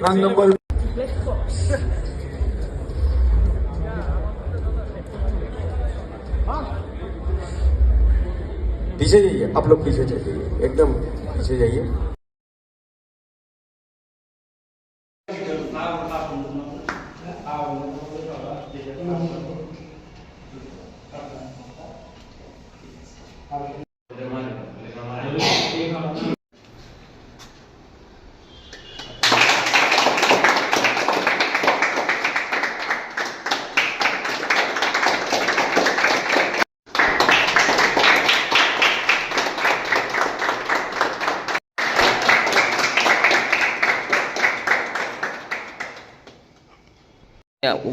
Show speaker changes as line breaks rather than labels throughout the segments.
Run number पीछे जाइए आप लोग पीछे चलिए एकदम पीछे जाइए।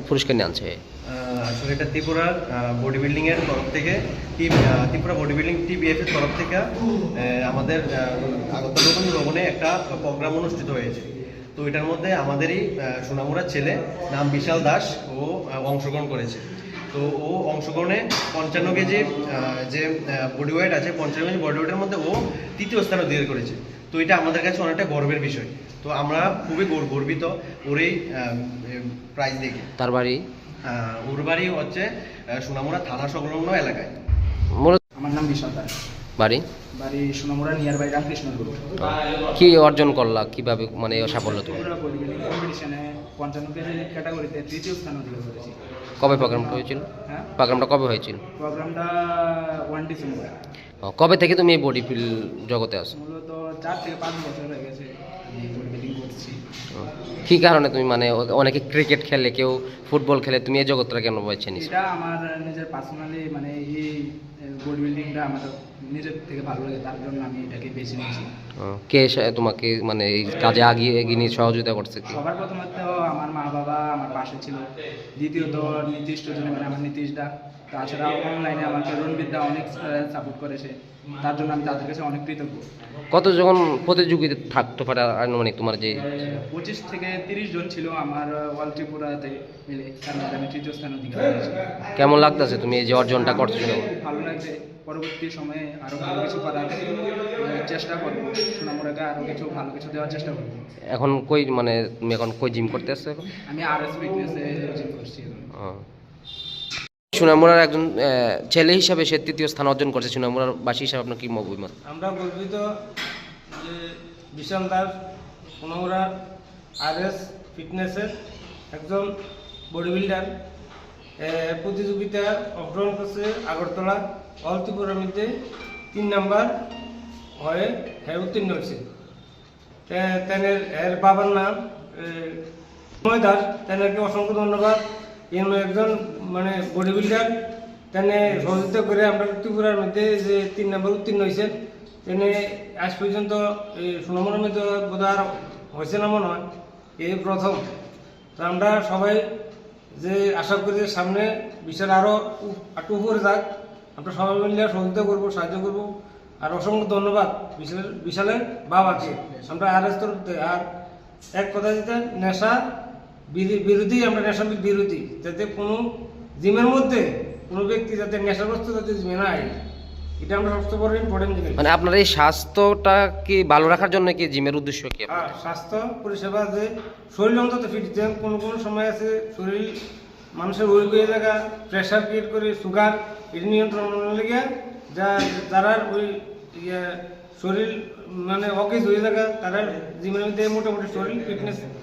পুরস্কার নিয়ে আনছে।
আসলে এটা ত্রিপুরার বডি বিল্ডিং এর তরফ থেকে ত্রিপুরা বডি বিল্ডিং টিবিএফ তরফ থেকে আমাদের আগরতলা ভবনে একটা প্রোগ্রাম অনুষ্ঠিত হয়েছে। তো এটার মধ্যে আমাদেরই সোনামুড়ার ছেলে নাম বিশাল দাস, ও অংশগ্রহণ করেছে। তো ও অংশগ্রহণে পঞ্চান্ন কেজি যে বডি ওয়েট আছে, পঞ্চান্ন কেজি বডি ওয়েটের মধ্যে ও তৃতীয় স্থান অধিকার করেছে। তো এটা আমাদের কাছে অনেকটা গর্বের বিষয়। তো আমরা খুবই গর্বিত ওর এই প্রাইজ দেখে।
তার বাড়ি?
ওর বাড়ি হচ্ছে সোনামুড়া থানা সংলগ্ন এলাকায়।
আমার নাম বিশাল দাস।
বাড়ি?
বাড়ি সোনামুড়া নিয়ার বাই রামকৃষ্ণপুর
কি অর্জন করলা? কীভাবে মানে সাফল্য তুমি
ত্রিপুরা বডি বিল্ডিং কম্পিটিশনে পঞ্চান্ন কেজি ক্যাটাগরিতে তৃতীয় স্থান অধিকার করেছি।
কবে প্রোগ্রামটা হয়েছিল?
হ্যাঁ?
প্রোগ্রামটা কবে হয়েছিল?
প্রোগ্রামটা ওয়ান ডিসেম্বর
কবে থেকে তুমি এই বডি ফিল জগতে আসো
মূলত চার থেকে পাঁচ বছর হয়ে গেছে আমি বডি বিল্ডিং করছি
কি কারণে তুমি মানে অনেকে ক্রিকেট খেলে কেউ ফুটবল খেলে তুমি এই জগৎটা কেন বেছে নিছো?
এটা আমার নিজের পার্সোনালি মানে এই বডি বিল্ডিংটা আমার নিজের থেকে ভালো লাগে তার জন্য আমি এটাকে বেছে নিয়েছি।
কে তোমাকে মানে এই কাজে আগিয়ে এগিয়ে নিয়ে সহযোগিতা করছে কি?
সবার প্রথমত আমার মা বাবা আমার পাশে ছিল। দ্বিতীয়ত নির্দিষ্ট জন্য মানে আমার নীতিশদা তাছাড়া অনলাইনে আমাকে রণবিদ্যা অনেক সাপোর্ট করেছে। তার জন্য আমি তাদের কাছে অনেক কৃতজ্ঞ।
কত যখন প্রতিযোগিতা থাকতে পারে আনুমানিক তোমার যে
পঁচিশ থেকে তিরিশ জন ছিল আমার অল ত্রিপুরাতে মিলে আমি তৃতীয় স্থান অধিকার
কেমন লাগতেছে তুমি এই যে অর্জনটা করছ?
ভালো লাগছে। পরবর্তী সময়ে আরও ভালো কিছু করার চেষ্টা করব। সোনামুড়াকে আরও কিছু ভালো কিছু দেওয়ার চেষ্টা করব।
এখন কই মানে তুমি এখন কই জিম করতে আসছো এখন?
আমি আর এস ফিটনেসে জিম করছি।
সুনামুড়ার একজন ছেলে হিসাবে সে তৃতীয় স্থান অর্জন করছে। সুনামুড়ার বাসী হিসাবে আপনার কি অভিমত
আমরা গর্বিত যে বিশাল দাস সোনামুড়া আর এস ফিটনেসের একজন বডি বিল্ডার প্রতিযোগিতা অংশগ্রহণ করছে আগরতলা অল ত্রিপুরার মধ্যে তিন নাম্বার হয়ে হ্যাঁ উত্তীর্ণ হয়েছে। তেনের, এর বাবার নাম সময় দাস তেনাকে অসংখ্য ধন্যবাদ। এর একজন মানে বডি বিল্ডার তেনে সহযোগিতা করে আমরা ত্রিপুরার মধ্যে যে তিন নম্বর উত্তীর্ণ হয়েছেন তেনে আজ পর্যন্ত এই সুনামের মধ্যে বোধ আর হয়েছে না মনে হয় এই প্রথম। তো আমরা সবাই যে আশা করি যে সামনে বিশাল আরও একটু উপরে যাক, আমরা সবাই মিলে সহযোগিতা করব, সাহায্য করব। আর অসংখ্য ধন্যবাদ বিশালের বিশালের বাবাকে। আমরা আর এস তরফ আর এক কথা যেটা নেশা বিরোধী আমরা নেশা বিরোধী যাতে কোনো জিমের মধ্যে কোনো ব্যক্তি যাতে নেশাগ্রস্ত যাতে জিমে না আয় এটা আমরা সবচেয়ে বড় ইম্পর্টেন্ট জিনিস
মানে আপনার এই স্বাস্থ্যটা কি ভালো রাখার জন্য কি জিমের উদ্দেশ্য কি আপনার?
স্বাস্থ্য পরিষেবা যে শরীর অন্তত ফিট যেন কোনো কোনো সময় আছে শরীর মানুষের ওই হয়ে জায়গা প্রেশার ক্রিয়েট করে সুগার এর নিয়ন্ত্রণ লেগে যা যারা ওই ইয়ে শরীর মানে অকেজ হয়ে জায়গা তারা জিমের মধ্যে মোটামুটি শরীর fitness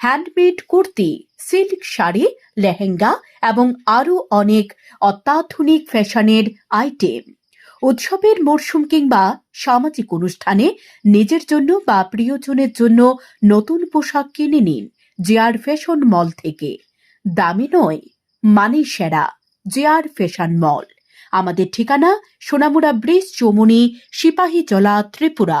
handmade kurti silk sari lehenga এবং আরও অনেক অত্যাধুনিক ফ্যাশনের আইটেম উৎসবের মরশুম কিংবা সামাজিক অনুষ্ঠানে নিজের জন্য বা প্রিয়জনের জন্য নতুন পোশাক কিনে নিন জেআর ফ্যাশন মল থেকে। দামি নয় মানে সেরা জেআর ফ্যাশন মল আমাদের ঠিকানা সোনামুড়া ব্রিজ চৌমুনি সিপাহীজলা ত্রিপুরা।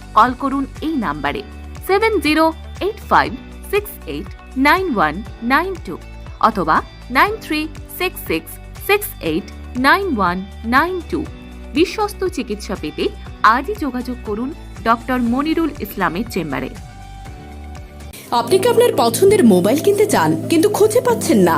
কল করুন এই নাম্বারে seven zero eight five six eight nine one nine two অথবা nine three six six six eight nine one nine two. বিশ্বস্ত চিকিৎসা পেতে আজই যোগাযোগ করুন ডক্টর মনিরুল ইসলামের চেম্বারে।
আপনি কি আপনার পছন্দের মোবাইল কিনতে চান, কিন্তু খুঁজে পাচ্ছেন না?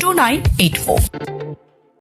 two nine eight four